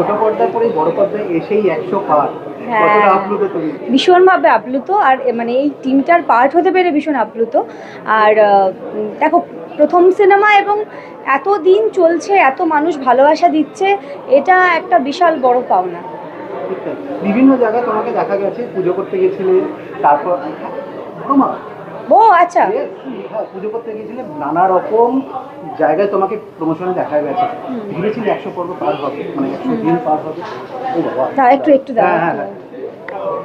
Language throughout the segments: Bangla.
ছোট পরে বড় পর্দায় এসেই একশো পার হ্যাঁ। ভীষণভাবে আপ্লুত আর মানে এই টিমটার পার্ট হতে পেরে ভীষণ আপ্লুত। আর দেখো প্রথম সিনেমা এবং এত দিন চলছে এত মানুষ ভালোবাসা দিচ্ছে এটা একটা বিশাল বড় পাওনা। বিভিন্ন জায়গায় তোমাকে দেখা গেছে পুজো করতে গেছিলে তারপর ওমা, ও আচ্ছা। হ্যাঁ, পুজো করতে গিয়েছিলে নানা রকম জায়গায় তোমাকে প্রমোশনে দেখা গেছে। ভেবেছিলে একশো পর্ব পার হবে মানে একশো দিন পার হবে? ও বাবা। একটু একটু হ্যাঁ, হ্যাঁ, হ্যাঁ।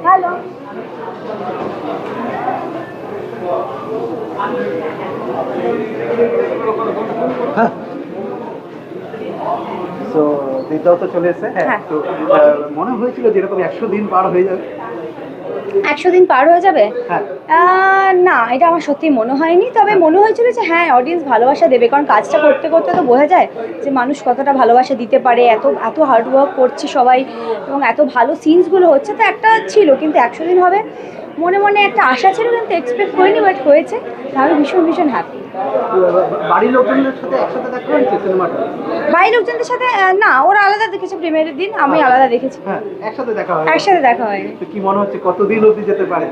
হ্যালো। হ্যাঁ। তো দিদাও তো চলে এসেছে হ্যাঁ হ্যাঁ। তো মনে হয়েছিল যেরকম একশো দিন পার হয়ে যাবে। একশো দিন পার হয়ে যাবে? হ্যাঁ। না এটা আমার সত্যি মনে হয়নি। তবে মনে হয়েছিল যে হ্যাঁ অডিয়েন্স ভালোবাসা দেবে। কারণ কাজটা করতে করতে তো বোঝা যায় যে মানুষ কতটা ভালোবাসা দিতে পারে এত এত হার্ডওয়ার্ক করছে সবাই এবং এত ভালো সিনসগুলো হচ্ছে তো একটা ছিল কিন্তু একশো দিন হবে। মনে মনে একটা আশা ছিল কিন্তু এক্সপেক্ট করিনি বাট হয়েছে। আমি ভীষণ ভীষণ হ্যাপি বাড়ির লোকজনের সাথে একসাথে দেখা হয়েছে সিনেমাটা? বাড়ির লোকজনদের সাথে না ওরা আলাদা দেখেছে প্রিমিয়ারের দিন আমি আলাদা দেখেছি। হ্যাঁ একসাথে দেখা হয় একসাথে দেখা হয়নি। তো কি মনে হচ্ছে কতদিন অবধি যেতে পারে?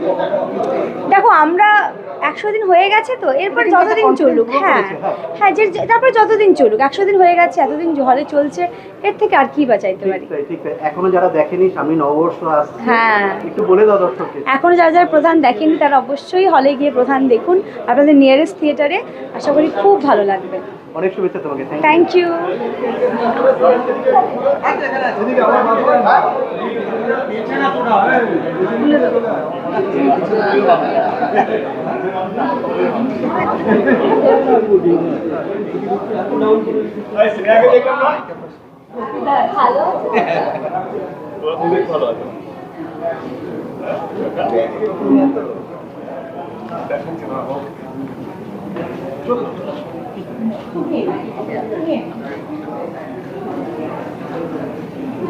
দেখো আমরা একশো দিন হয়ে গেছে তো এরপর যতদিন চলুক হ্যাঁ হ্যাঁ। হ্যাঁ যে তারপর যতদিন চলুক একশো দিন হয়ে গেছে এতদিন হলে চলছে এর থেকে আর কি বা চাইতে ঠিক পারি? ঠিক তাই। এখনও যারা দেখেনি সামনে নববর্ষ আসছে। হ্যাঁ। একটু বলে দাও দর্শককে এখনও যারা যারা প্রধান দেখেনি তারা অবশ্যই হলে গিয়ে প্রধান দেখুন। আপনাদের নিয়ারেস্ট থিয়েটারে আশা করি খুব ভালো লাগবে। অনেক শুভেচ্ছা তোমাকে thank thank you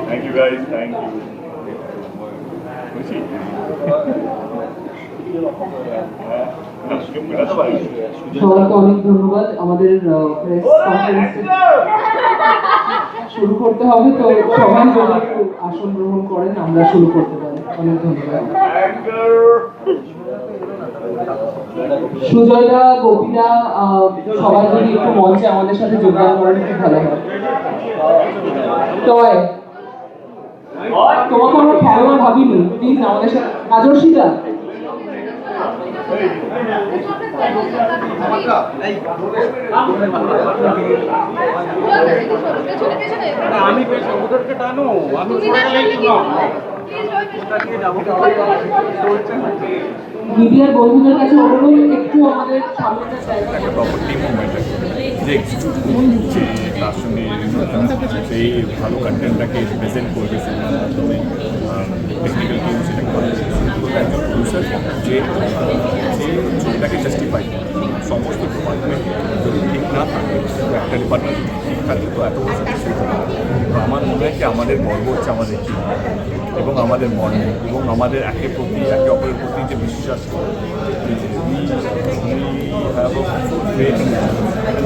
Thank you guys, thank you. খুশি? সবাইকে অনেক ধন্যবাদ আমাদের প্রেস কনফারেন্স শুরু করতে হবে তো সবাই যদি একটু আসন গ্রহণ করেন আমরা শুরু করতে পারি অনেক ধন্যবাদ! সুজয়দা গোপীদা সবাই যদি একটু মঞ্চে আমাদের সাথে যোগদান করেন খুব ভালো হয়। টয় তোমাকে আমরা খেলোয়াড় ভাবিনি? প্লিজ আমাদের সাথে কাজর্ষিদা মিডিয়ার বন্ধুদের কাছে অনুরোধ একটু আমাদের সামনেটা একটা প্রপার্টি মুভমেন্ট যে এক্সিকিউট করছে তার সঙ্গে সেই ভালো কন্টেন্টটাকে প্রেজেন্ট করবে সিনেমার মাধ্যমে টেকনিক্যাল টিম সেটাকে একজন প্রডিউসার যে যে ছবিটাকে জাস্টিফাই সমস্ত ডিপার্টমেন্ট না থাকে একটা ডিপার্টমেন্ট তো এত বছর আমার মনে হয় কি, আমাদের গর্ব হচ্ছে আমাদের এবং আমাদের মর্ম, এবং আমাদের একে প্রতি, একে অপরের প্রতি যে বিশ্বাস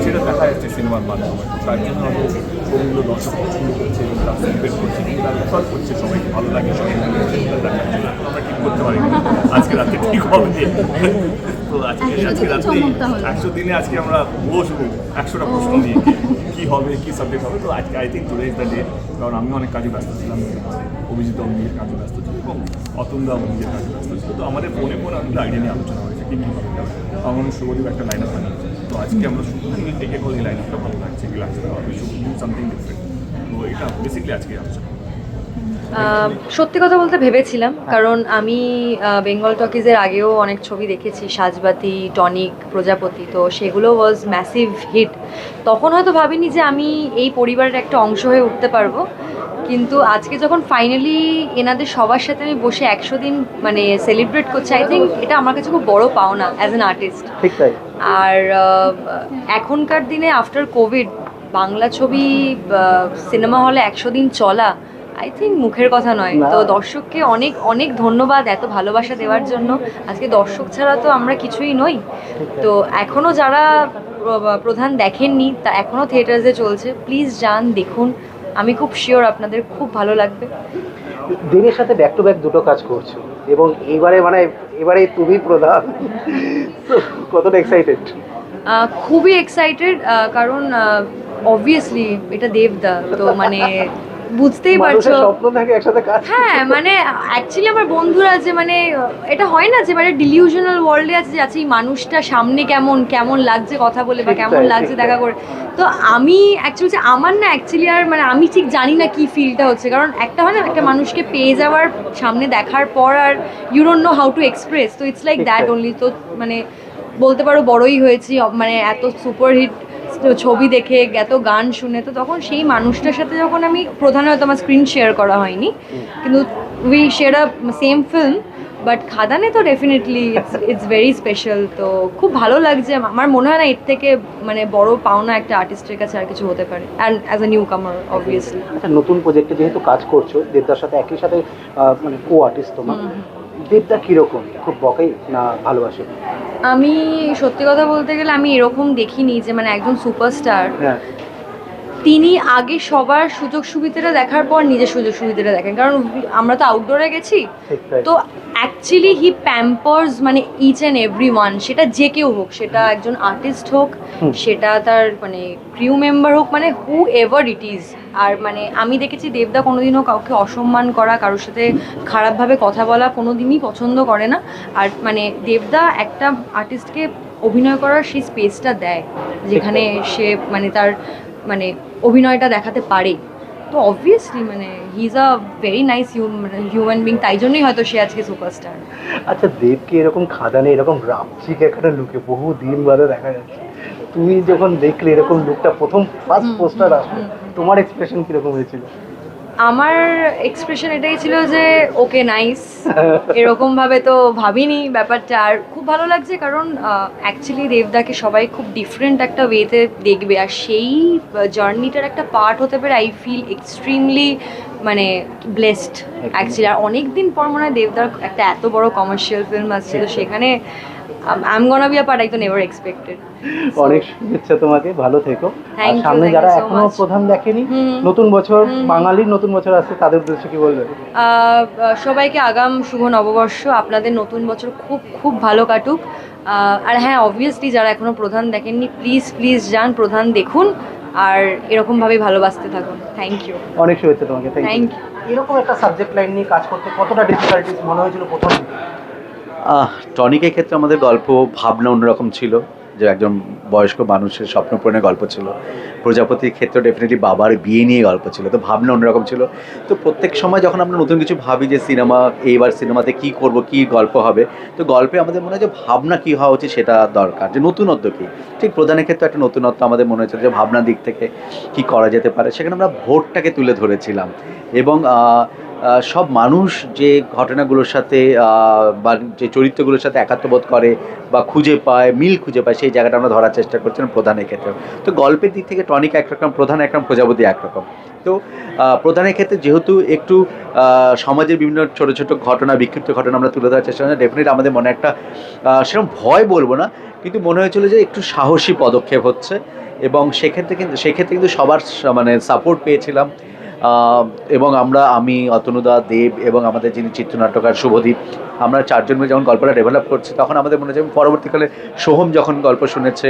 সেটা দেখা যাচ্ছে সিনেমার মাধ্যমে। তার জন্য প্রমূল্য দর্শক পছন্দ করছে এবং তার সেলিব্রেট করছে তার রেফার করছে সবাইকে ভালো লাগে সবাই। আমরা ঠিক করতে পারি। আজকে রাতে ঠিক হবে। তো আজকে আজকে রাতে একশো দিনে আজকে আমরা বসবো। একশোটা প্রশ্ন নিয়ে। কি হবে কি সাবজেক্ট হবে? তো আজকে I think today is the day কারণ আমি অনেক কাজে ব্যস্ত ছিলাম। অভিজিৎ নিজের কাজে ব্যস্ত ছিল এবং অতন্দা নিজের কাজে ব্যস্ত ছিল। তো আমাদের ফোনে ফোনে অনেক আইডিয়া নিয়ে আলোচনা হয়েছে কি কী হবে? আমার শুভদীপ একটা লাইন আপ বানিয়েছে। তো আজকে আমরা শুধু লাইন আপটা ভালো লাগছে হবে শুধু সামথিং ডিফারেন্ট তো এটা বেসিক্যালি আজকে সত্যি কথা বলতে ভেবেছিলাম, কারণ আমি বেঙ্গল টকিজের আগেও অনেক ছবি দেখেছি, সাজবাতি, টনিক, প্রজাপতি, তো সেগুলো ওয়াজ ম্যাসিভ হিট তখন হয়তো ভাবিনি যে আমি এই পরিবারের একটা অংশ হয়ে উঠতে পারব কিন্তু আজকে যখন ফাইনালি এনাদের সবার সাথে আমি বসে একশো দিন মানে সেলিব্রেট করছি আই থিঙ্ক এটা আমার কাছে খুব বড় পাওনা অ্যাজ অ্যান আর্টিস্ট ঠিক তাই। আর এখনকার দিনে আফটার কোভিড বাংলা ছবি সিনেমা হলে একশো দিন চলা আই থিঙ্ক মুখের কথা নয়। তো দর্শককে অনেক অনেক ধন্যবাদ এত ভালোবাসা দেওয়ার জন্য। আজকে দর্শক ছাড়া তো আমরা কিছুই নই। তো এখনও যারা প্রধান দেখেননি তা এখনও থিয়েটার্সে চলছে। প্লিজ যান দেখুন। আমি খুব শিওর আপনাদের খুব ভালো লাগবে। দিনের সাথে ব্যাক টু ব্যাক দুটো কাজ করছ এবং এবারে মানে এবারে তুমি প্রধান। কতটা এক্সাইটেড খুবই এক্সাইটেড কারণ অবভিয়াসলি এটা দেবদা তো মানে বুঝতেই পারছ। স্বপ্ন থাকে একসাথে কাজ হ্যাঁ মানে অ্যাকচুয়ালি আমার বন্ধুরা যে মানে এটা হয় না যে মানে ডিলিউশনাল ওয়ার্ল্ডে আছে যে আচ্ছা এই মানুষটা সামনে কেমন কেমন লাগছে কথা বলে বা কেমন লাগছে দেখা করে। তো আমি অ্যাকচুয়ালি যে আমার না অ্যাকচুয়ালি আর মানে আমি ঠিক জানি না কি ফিলটা হচ্ছে। কারণ একটা হয় না একটা মানুষকে পেয়ে যাওয়ার সামনে দেখার পর are you don't know how to express তো ইটস লাইক দ্যাট। অনলি তো মানে বলতে পারো বড়ই হয়েছি মানে এত সুপারহিট ছবি দেখে এত গান শুনে তো তখন সেই মানুষটার সাথে যখন আমি প্রধান হয়তো আমার স্ক্রিন শেয়ার করা হয়নি। কিন্তু we share a same film but খাদানে তো definitely it's it's very special তো খুব ভালো লাগছে। আমার মনে হয় না এর থেকে মানে বড় পাওনা একটা আর্টিস্টের কাছে আর কিছু হতে পারে and as a newcomer obviously আচ্ছা নতুন প্রজেক্টে যেহেতু কাজ করছ দেবদার সাথে একই সাথে মানে কো আর্টিস্ট তোমার দেবদা কীরকম? খুব বকাই না ভালোবাসে? আমি সত্যি কথা বলতে গেলে আমি এরকম দেখিনি যে মানে একজন সুপারস্টার তিনি আগে সবার সুযোগ সুবিধাটা দেখার পর নিজের সুযোগ সুবিধাটা দেখেন। কারণ আমরা তো আউটডোরে গেছি। তো অ্যাকচুয়ালি হি প্যাম্পার্স মানে ইচ অ্যান্ড এভরি ওয়ান সেটা যে কেউ হোক সেটা একজন আর্টিস্ট হোক সেটা তার মানে ক্রিউ মেম্বার হোক মানে হু এভার ইট ইজ আর মানে আমি দেখেছি দেবদা কোনোদিনও কাউকে অসম্মান করা কারোর সাথে খারাপভাবে কথা বলা কোনোদিনই পছন্দ করে না। আর মানে দেবদা একটা আর্টিস্টকে অভিনয় করার সেই স্পেসটা দেয় যেখানে সে মানে তার মানে অভিনয়টা দেখাতে পারে। তো অবভিয়াসলি মানে he is a very nice human being তাই জন্যই হয়তো সে আজকে সুপারস্টার আচ্ছা দেবকে এরকম খাদানে এরকম রামচিক একটা লুকে বহু দিন বাদে দেখা যাচ্ছে। তুমি যখন দেখলে এরকম লুকটা প্রথম ফার্স্ট পোস্টার আসলো তোমার এক্সপ্রেশন কীরকম হয়েছিল? আমার এক্সপ্রেশন এটাই ছিল যে ওকে নাইস এরকম ভাবে তো ভাবিনি ব্যাপারটা। আর খুব ভালো লাগছে কারণ অ্যাকচুয়ালি দেবদাকে সবাই খুব ডিফারেন্ট একটা ওয়েতে দেখবে। আর সেই জার্নিটার একটা পার্ট হতে পারে আই ফিল এক্সট্রিমলি মানে ব্লেসড অ্যাকচুয়ালি আর অনেক দিন পর মনে হয় দেবদার একটা এত বড় কমার্শিয়াল ফিল্ম আসছে তো সেখানে I am gonna be a part I তো নেভার এক্সপেক্টেড অনেক শুভেচ্ছা তোমাকে ভালো থেকো। আর সামনে যারা এখনও. প্রধান দেখেনি নতুন বছর বাঙালির নতুন বছর আসছে তাদের উদ্দেশ্যে কি বলবে? সবাইকে আগাম শুভ নববর্ষ আপনাদের নতুন বছর খুব খুব ভালো কাটুক। আর হ্যাঁ অবভিয়াসলি যারা এখনও প্রধান দেখেননি প্লিজ প্লিজ যান প্রধান দেখুন আর এরকমভাবে ভালোবাসতে থাকুন। থ্যাংক ইউ অনেক শুভেচ্ছা তোমাকে থ্যাংক ইউ এরকম একটা সাবজেক্ট লাইন নিয়ে কাজ করতে কতটা ডিফিকাল্টিস মনে হয়েছিল প্রথম টনিকের ক্ষেত্রে আমাদের গল্প, ভাবনা অন্যরকম ছিল, যে একজন বয়স্ক মানুষের স্বপ্ন পূরণের গল্প ছিল। প্রজাপতির ক্ষেত্রে ডেফিনেটলি বাবার বিয়ে নিয়ে গল্প ছিল, তো ভাবনা অন্যরকম ছিল। তো প্রত্যেক সময় যখন আমরা নতুন কিছু ভাবি যে সিনেমা, এইবার সিনেমাতে কি করব, কি গল্প হবে, তো গল্পে আমাদের মনে হয় যে ভাবনা কী হওয়া উচিত সেটা দরকার, যে নতুনত্ব কি? ঠিক প্রধানের ক্ষেত্রে একটা নতুনত্ব আমাদের মনে হয়েছিল যে ভাবনার দিক থেকে কি করা যেতে পারে, সেখানে আমরা ভোটটাকে তুলে ধরেছিলাম। এবং সব মানুষ যে ঘটনাগুলোর সাথে বা যে চরিত্রগুলোর সাথে একাত্মবোধ করে বা খুঁজে পায়, মিল খুঁজে পায়, সেই জায়গাটা আমরা ধরার চেষ্টা করছিলাম প্রধানের ক্ষেত্রে। তো গল্পের দিক থেকে টনিক একরকম প্রধান একরকম প্রজাপতি একরকম তো প্রধানের ক্ষেত্রে যেহেতু একটু সমাজের বিভিন্ন ছোট ছোট ঘটনা, বিক্ষিপ্ত ঘটনা আমরা তুলে ধরার চেষ্টা করি ডেফিনেটলি আমাদের মনে একটা সেরকম ভয় বলব না, কিন্তু মনে হয়েছিল যে একটু সাহসী পদক্ষেপ হচ্ছে। এবং সেক্ষেত্রে কিন্তু সেক্ষেত্রে কিন্তু সবার মানে সাপোর্ট পেয়েছিলাম। এবং আমরা, আমি, অতনুদা, দেব এবং আমাদের যিনি চিত্রনাট্যকার শুভদীপ, আমরা চারজন মিলে যখন গল্পটা ডেভেলপ করছি, তখন আমাদের মনে হচ্ছে পরবর্তীকালে সোহম যখন গল্প শুনেছে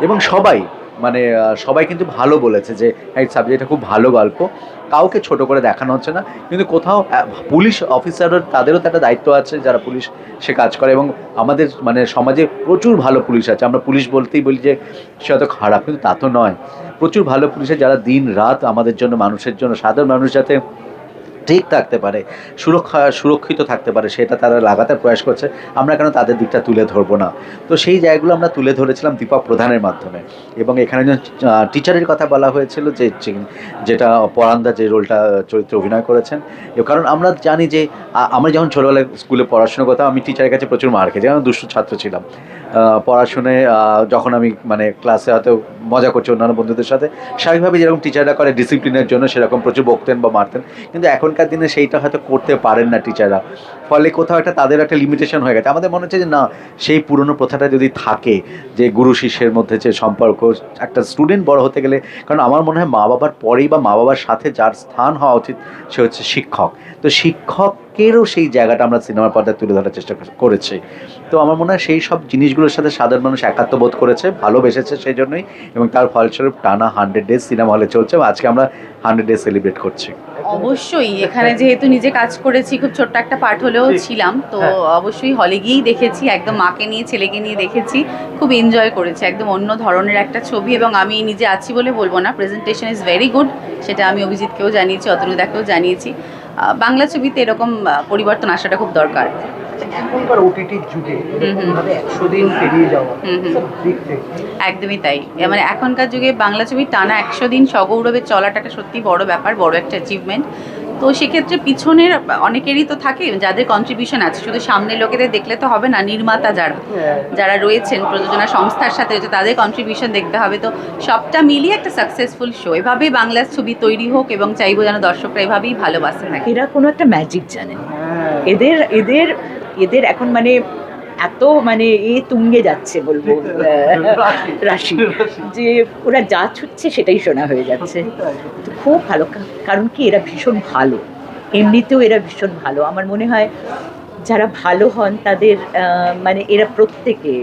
এবং সবাই মানে সবাই কিন্তু ভালো বলেছে যে এই সাবজেক্টটা খুব ভালো গল্প। কাউকে ছোট করে দেখানো হচ্ছে না। কিন্তু কোথাও পুলিশ অফিসারও তাদেরও তো একটা দায়িত্ব আছে যারা পুলিশ সে কাজ করে এবং আমাদের মানে সমাজে প্রচুর ভালো পুলিশ আছে। আমরা পুলিশ বলতেই বলি যে, সে হয়তো খারাপ। কিন্তু তা তো নয়। প্রচুর ভালো পুলিশে যারা দিন রাত আমাদের জন্য, মানুষের জন্য, সাধারণ মানুষ যাতে ঠিক থাকতে পারে সুরক্ষা সুরক্ষিত থাকতে পারে সেটা তারা লাগাতার প্রয়াস করছে আমরা কেন তাদের দিকটা তুলে ধরবো না? তো সেই জায়গাগুলো আমরা তুলে ধরেছিলাম দীপক প্রধানের মাধ্যমে এবং এখানে একজন টিচারের কথা বলা হয়েছিল যে যে- যেটা পরান্দা যে রোলটা চরিত্রে অভিনয় করেছেন। কারণ আমরা জানি যে আমরা যখন ছোটোবেলায় স্কুলে পড়াশোনা করতাম আমি টিচারের কাছে প্রচুর মার খেয়েছি আমি দুষ্ট ছাত্র ছিলাম। আহ, পড়াশুনে যখন আমি মানে ক্লাসে হয়তো মজা করছি অন্যান্য বন্ধুদের সাথে স্বাভাবিকভাবে যেরকম টিচাররা করে ডিসিপ্লিনের জন্য সেরকম প্রচুর বকতেন বা মারতেন। কিন্তু এখনকার এখনকার দিনে সেইটা হয়তো করতে পারেন না টিচাররা ফলে কোথাও একটা তাদের একটা লিমিটেশন হয়ে গেছে। আমাদের মনে হচ্ছে যে, না, সেই পুরনো প্রথাটা যদি থাকে, যে গুরু শিষ্যের মধ্যে যে সম্পর্ক, একটা স্টুডেন্ট বড় হতে গেলে, কারণ আমার মনে হয় মা বাবার পরেই বা মা বাবার সাথে যার স্থান হওয়া উচিত, সে হচ্ছে শিক্ষক। তো শিক্ষকেরও সেই জায়গাটা আমরা সিনেমার পর্দায় তুলে ধরার চেষ্টা করেছি। তো আমার মনে হয় সেই সব জিনিসগুলোর সাথে সাধারণ মানুষ একাত্ম বোধ করেছে, ভালোবেসেছে সেই জন্যই, এবং তার ফলস্বরূপ টানা হান্ড্রেড ডেজ সিনেমা হলে চলছে আজকে আমরা হান্ড্রেড ডেজ সেলিব্রেট করছি। অবশ্যই এখানে যেহেতু নিজে কাজ করেছি খুব ছোট্ট একটা পার্ট হলেও ছিলাম তো হ্যাঁ। অবশ্যই হলে গিয়েই দেখেছি একদম মাকে নিয়ে ছেলেকে নিয়ে দেখেছি খুব এনজয় করেছি একদম অন্য ধরনের একটা ছবি এবং আমি নিজে আছি বলে বলব না প্রেজেন্টেশন ইজ ভেরি গুড সেটা আমি অভিজিৎকেও জানিয়েছি অতনুদাকেও জানিয়েছি। বাংলা ছবিতে এরকম পরিবর্তন আসাটা খুব দরকার। এখনকার ওটিটির যুগে হুম। একশো দিন পেরিয়ে যাওয়া। দেখতে। একদমই তাই। মানে এখনকার যুগে বাংলা ছবি টানা একশো দিন সগৌরবে চলাটা একটা সত্যি বড় ব্যাপার বড় একটা অ্যাচিভমেন্ট তো সেক্ষেত্রে পিছনের অনেকেরই তো থাকে যাদের কন্ট্রিবিউশন আছে। শুধু সামনে লোকেদের দেখলে তো হবে না নির্মাতা যারা যারা রয়েছেন প্রযোজনা সংস্থার সাথে রয়েছে তাদের কন্ট্রিবিউশন দেখতে হবে। তো সবটা মিলিয়ে একটা সাকসেসফুল শো এভাবেই বাংলার ছবি তৈরি হোক এবং চাইব যেন দর্শকরা এভাবেই ভালোবাসে থাকে এরা কোনো একটা ম্যাজিক জানে। হ্যাঁ। এদের এদের এদের এখন মানে এত মানে এ তুঙ্গে যাচ্ছে বলব রাশি। যে ওরা যা ছুটছে সেটাই শোনা হয়ে যাচ্ছে। খুব ভালো কারণ কি এরা ভীষণ ভালো। এমনিতেও এরা ভীষণ ভালো। আমার মনে হয় যারা ভালো হন তাদের মানে এরা প্রত্যেকে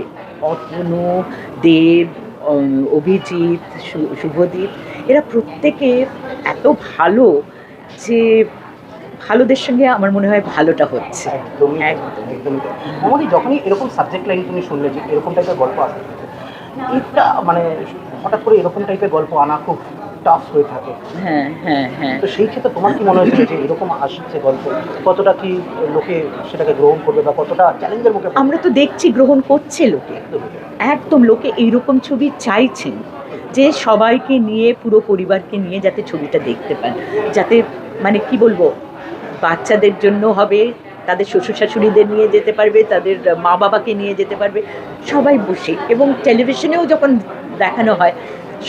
অতনু দেব অভিজিৎ শুভদীপ, এরা প্রত্যেকে এত ভালো যে ভালোদের সঙ্গে আমার মনে হয় ভালোটা হচ্ছে। একদমই একদম। একদমই তাই। যখনই এরকম সাবজেক্ট লাইন তুমি শুনলে যে এরকম টাইপের গল্প আসতে এটা মানে হঠাৎ করে এরকম টাইপের গল্প আনা খুব টাফ হয়ে থাকে। হ্যাঁ হ্যাঁ হ্যাঁ। তো সেই ক্ষেত্রে তোমার কি মনে হয়েছে যে এরকম আসছে গল্প? কতটা কি লোকে সেটাকে গ্রহণ করবে বা কতটা চ্যালেঞ্জের মুখে আমরা তো দেখছি গ্রহণ করছে লোকে। একদমই একদম লোকে এইরকম ছবি চাইছেন যে সবাইকে নিয়ে পুরো পরিবারকে নিয়ে যাতে ছবিটা দেখতে পান যাতে মানে কি বলব? বাচ্চাদের জন্য হবে, তাদের শ্বশুর শাশুড়িদের নিয়ে যেতে পারবে, তাদের মা বাবাকে নিয়ে যেতে পারবে, সবাই বসে। এবং টেলিভিশনেও যখন দেখানো হয়,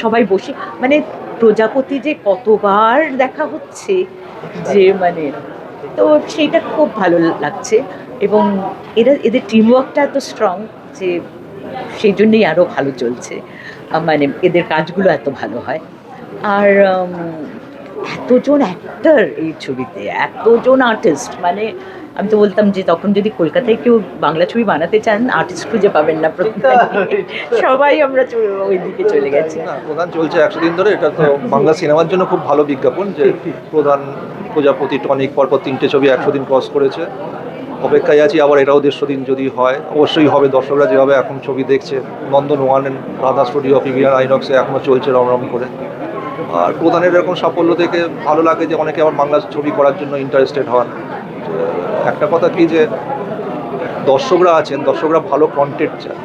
সবাই বসে। মানে প্রজাপতি যে কতবার দেখা হচ্ছে, যে মানে তো সেইটা খুব ভালো লাগছে। এবং এরা, এদের টিমওয়ার্কটা এত স্ট্রং যে সেই জন্যই আরও ভালো চলছে। মানে এদের কাজগুলো এত ভালো হয়। আর এতজন অ্যাক্টর এই ছবিতে, এতজন আর্টিস্ট মানে আমি তো বলতাম যে তখন যদি কলকাতায় কেউ বাংলা ছবি বানাতে চান আর্টিস্ট খুঁজে পাবেন না সবাই আমরা ওই দিকে চলে গেছি। প্রধান চলছে একশো দিন ধরে, এটা তো বাংলা সিনেমার জন্য খুব ভালো বিজ্ঞাপন যে প্রধান প্রজাপতি টনিক পরপর তিনটে ছবি একশো দিন ক্রস করেছে। অপেক্ষায় আছি, আবার এটাও দেড়শো দিন যদি হয়, অবশ্যই হবে, দর্শকরা যেভাবে এখন ছবি দেখছে, নন্দন ওয়ান রাধা স্টুডিও ইভিয়ান আইনক্সে এখনও চলছে রমরম করে। আর প্রধানের এরকম সাফল্য দেখে ভালো লাগে যে অনেকে আবার বাংলা ছবি করার জন্য ইন্টারেস্টেড হন। একটা কথা কি যে দর্শকরা আছেন দর্শকরা ভালো কন্টেন্ট চায়।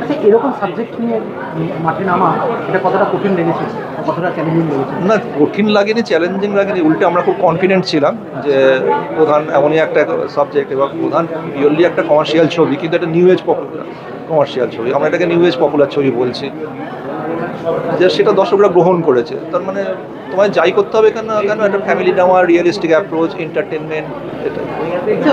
আচ্ছা এরকম সাবজেক্ট নিয়ে মাঠে নামা এটা কতটা কঠিন লেগেছে? কতটা চ্যালেঞ্জিং লেগেছে? না কঠিন লাগেনি চ্যালেঞ্জিং লাগেনি উল্টে আমরা খুব কনফিডেন্ট ছিলাম যে প্রধান এমনই একটা সাবজেক্ট এবং প্রধান পিওরলি একটা কমার্শিয়াল ছবি কিন্তু একটা নিউ এজ পপুলার কমার্শিয়াল ছবি। আমরা এটাকে নিউ এজ পপুলার ছবি বলছি। যে সেটা দর্শকরা গ্রহণ করেছে। তার মানে তোমায় যাই করতে হবে কেন? কেন একটা ফ্যামিলি নেওয়া রিয়েলিস্টিক অ্যাপ্রোচ এন্টারটেনমেন্ট এটা? আচ্ছা,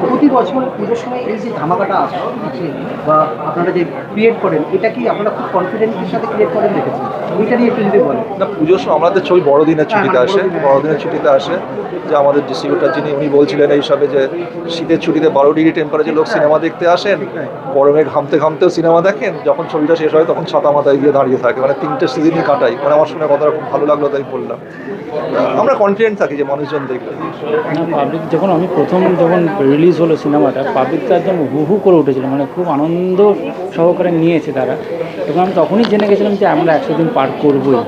প্রতি বছর পুজোর সময় এই যে ধামাকাটা আসে আছে বা আপনারা যে ক্রিয়েট করেন এটা কি আপনারা খুব কনফিডেন্সের সাথে ক্রিয়েট করেন দেখেছেন? ওইটা নিয়ে একটু যদি বলেন। না পুজোর সময় আমাদের ছবি বড়দিনের ছুটিতে হ্যাঁ, আসে বড়দিনের। ছুটিতে আসে। যে আমাদের ডিস্ট্রিবিউটার যিনি উনি বলছিলেন এই হিসাবে যে শীতের ছুটিতে বারো ডিগ্রি টেম্পারেচার লোক সিনেমা দেখতে আসেন গরমে ঘামতে ঘামতেও সিনেমা দেখেন যখন ছবিটা শেষ হয় তখন ছাতা মাথায় গিয়ে দাঁড়িয়ে থাকে। মানে তিনটে সিজনই কাটাই। মানে আমার শুনে কথাটা খুব ভালো লাগল তাই বললাম। আমরা কনফিডেন্ট থাকি যে মানুষজন দেখবে। পাবলিক যখন আমি প্রথম যখন রিলিজ হলো সিনেমাটা পাবলিক তো একদম হু হু করে উঠেছিল মানে খুব আনন্দ সহকারে নিয়েছে তারা। এবং আমি তখনই জেনে গেছিলাম যে আমরা একশো দিন পার করবোই।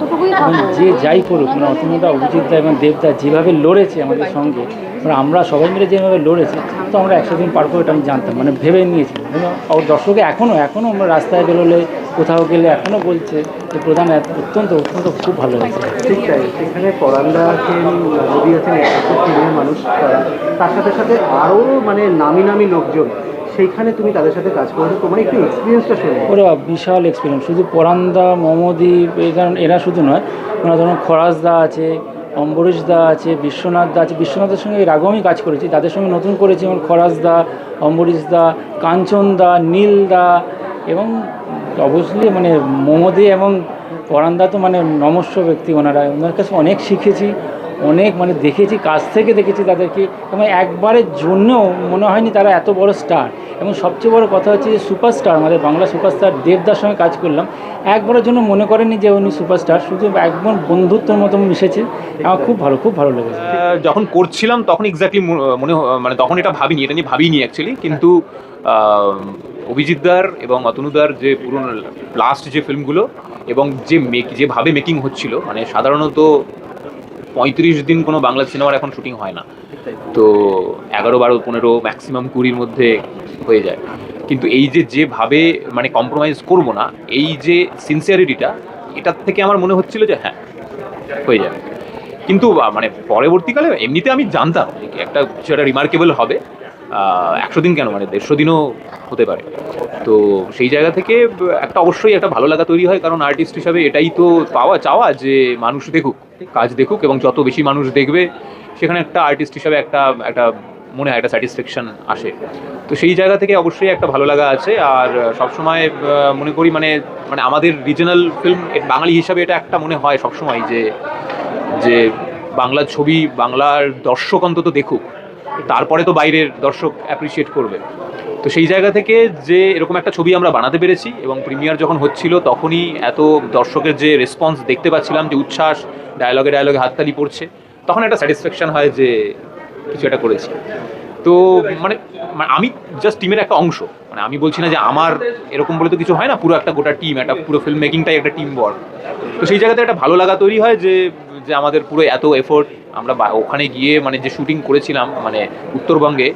এবং যে যাই করুক মানে অতনুদা অভিজিৎদা এবং দেবদা যেভাবে লড়েছে আমাদের সঙ্গে মানে আমরা সবাই মিলে যেভাবে লড়েছি তো আমরা একশো দিন পার করে এটা আমি জানতাম মানে ভেবে নিয়েছিলাম। এবং দর্শকে এখনও এখনও আমরা রাস্তায় বেরোলে কোথাও গেলে এখনও বলছে যে প্রধান অত্যন্ত অত্যন্ত খুব ভালো হয়েছে। ঠিক তাই সেখানে পরান্দা আছেন রবি আছেন টিমের মানুষ তারা। সাথে সাথে আরও মানে নামি নামি লোকজন সেইখানে তুমি তাদের সাথে কাজ করেছ তোমার একটু এক্সপিরিয়েন্সটা শুনে। ওরা বিশাল এক্সপিরিয়েন্স শুধু পরান্দা মমদীপ এই কারণ এরা শুধু নয় মানে ধরুন খরাজদা আছে অম্বরীশ দা আছে বিশ্বনাথ দা আছে। বিশ্বনাথের সঙ্গে এর আগেও আমি কাজ করেছি তাদের সঙ্গে নতুন করেছি। যেমন খরাজ দা অম্বরীশ দা কাঞ্চন দা নীল দা এবং অবশ্যই মানে মোমদে এবং পরান্দা তো মানে নমস্য ব্যক্তি ওনারা। ওনার কাছে অনেক শিখেছি, অনেক মানে দেখেছি, কাছ থেকে দেখেছি তাদেরকে। এবং একবারের জন্যও মনে হয়নি তারা এত বড় স্টার এবং সবচেয়ে বড় কথা হচ্ছে যে সুপারস্টার আমাদের বাংলা সুপারস্টার দেবদার সঙ্গে কাজ করলাম। একবারের জন্য মনে করেনি যে উনি সুপারস্টার শুধু একবার বন্ধুত্বের মতো মিশেছে। আমার খুব ভালো খুব ভালো লেগেছে। যখন করছিলাম তখন এক্স্যাক্টলি মনে মানে তখন এটা ভাবিনি, এটা নিয়ে ভাবিনি অ্যাকচুয়ালি কিন্তু অভিজিৎদার এবং অতনুদার যে পুরনো লাস্ট যে ফিল্মগুলো এবং যে মেক যেভাবে মেকিং হচ্ছিল মানে সাধারণত পঁয়ত্রিশ দিন কোনো বাংলা সিনেমার এখন শুটিং হয় না। তো এগারো, বারো, পনেরো ম্যাক্সিমাম কুড়ির মধ্যে হয়ে যায়। কিন্তু এই যে যেভাবে মানে কম্প্রোমাইজ করব না, এই যে সিনসিয়ারিটিটা এটার থেকে আমার মনে হচ্ছিল যে হ্যাঁ হয়ে যাবে কিন্তু মানে পরবর্তীকালে এমনিতে আমি জানতাম, একটা একটা রিমার্কেবল হবে। একশো দিন কেন? মানে দেড়শো দিনও হতে পারে। তো সেই জায়গা থেকে, একটা অবশ্যই একটা ভালো লাগা তৈরি হয়, কারণ আর্টিস্ট হিসাবে এটাই তো পাওয়া, চাওয়া যে মানুষ দেখুক, কাজ দেখুক, এবং যত বেশি মানুষ দেখবে, সেখানে একটা আর্টিস্ট হিসাবে একটা একটা মনে হয় একটা স্যাটিসফ্যাকশন আসে। তো সেই জায়গা থেকে অবশ্যই একটা ভালো লাগা আছে, আর সবসময় মনে করি মানে মানে আমাদের রিজনাল ফিল্ম বাঙালি হিসাবে এটা একটা মনে হয় সবসময় যে যে বাংলা ছবি বাংলার দর্শক অন্তত দেখুক তারপরে তো বাইরের দর্শক অ্যাপ্রিসিয়েট করবে। তো সেই জায়গা থেকে যে এরকম একটা ছবি আমরা বানাতে পেরেছি এবং প্রিমিয়ার যখন হচ্ছিল, তখনই এত দর্শকের যে রেসপন্স দেখতে পাচ্ছিলাম, যে উচ্ছ্বাস ডায়লগে ডায়লগে হাততালি পড়ছে, তখন একটা স্যাটিসফ্যাকশন হয় যে কিছু একটা করেছি। তো মানে মানে আমি জাস্ট টিমের একটা অংশ মানে আমি বলছি না যে আমার এরকম বলে তো কিছু হয় না, পুরো একটা গোটা টিম একটা পুরো ফিল্ম মেকিংটাই একটা টিম ওয়ার্ক তো সেই জায়গাতে একটা ভালো লাগা তৈরি হয় যে যে আমাদের পুরো এত এফোর্ট আমরা ওখানে গিয়ে মানে যে শুটিং করেছিলাম মানে উত্তরবঙ্গে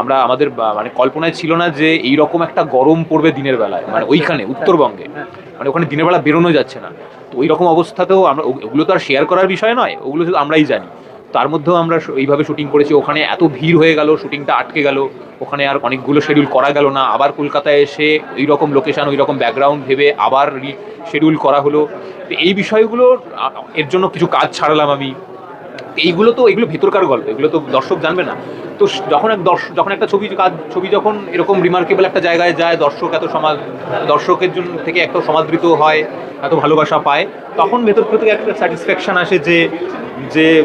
আমরা আমাদের মানে কল্পনায় ছিল না যে এই রকম একটা গরম পড়বে দিনের বেলায় মানে ওইখানে উত্তরবঙ্গে। মানে ওখানে দিনের বেলা বেরোনো যাচ্ছে না। তো ওই রকম অবস্থাতেও আমরা ওগুলো তো আর শেয়ার করার বিষয় নয় ওগুলো শুধু আমরাই জানি। তার মধ্যেও আমরা এইভাবে শুটিং করেছি। ওখানে এত ভিড় হয়ে গেল শুটিংটা আটকে গেল। ওখানে আর অনেকগুলো শিডিউল করা গেল না। আবার কলকাতায় এসে ওই রকম লোকেশন ওই রকম ব্যাকগ্রাউন্ড ভেবে আবার শিডিউল করা হলো। তো এই বিষয়গুলো এর জন্য কিছু কাজ ছাড়লাম আমি। এইগুলো তো, এগুলো ভেতরকার গল্প, এগুলো তো দর্শক জানবে না। তো যখন এক দর্শক যখন একটা ছবি কাজ, ছবি যখন এরকম রিমার্কেবল একটা জায়গায় যায়, দর্শক এত সমাজ দর্শকের জন্য থেকে এত সমাদৃত হয়, এত ভালোবাসা পায়, তখন ভেতর থেকে একটা স্যাটিসফ্যাকশন আসে যে যে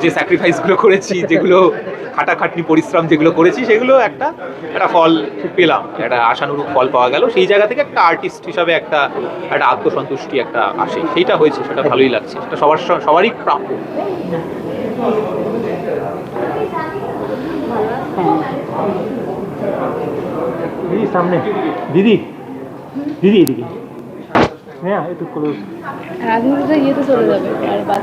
যে স্যাক্রিফাইসগুলো করেছি, যেগুলো খাটাখাটনি পরিশ্রম যেগুলো করেছি, সেগুলো একটা একটা ফল পেলাম, একটা আশানুরূপ ফল পাওয়া গেল। সেই জায়গা থেকে একটা আর্টিস্ট হিসাবে একটা একটা আত্মসন্তুষ্টি একটা আসে। সেইটা হয়েছে, সেটা ভালোই লাগছে। সেটা সবার সবারই প্রাপ্য। দিদি সামনে। দিদি। দিদি এদিকে। হ্যাঁ একটু ক্লোজ রাজনীতিতে ইয়েতে চলে যাবে আর বাদ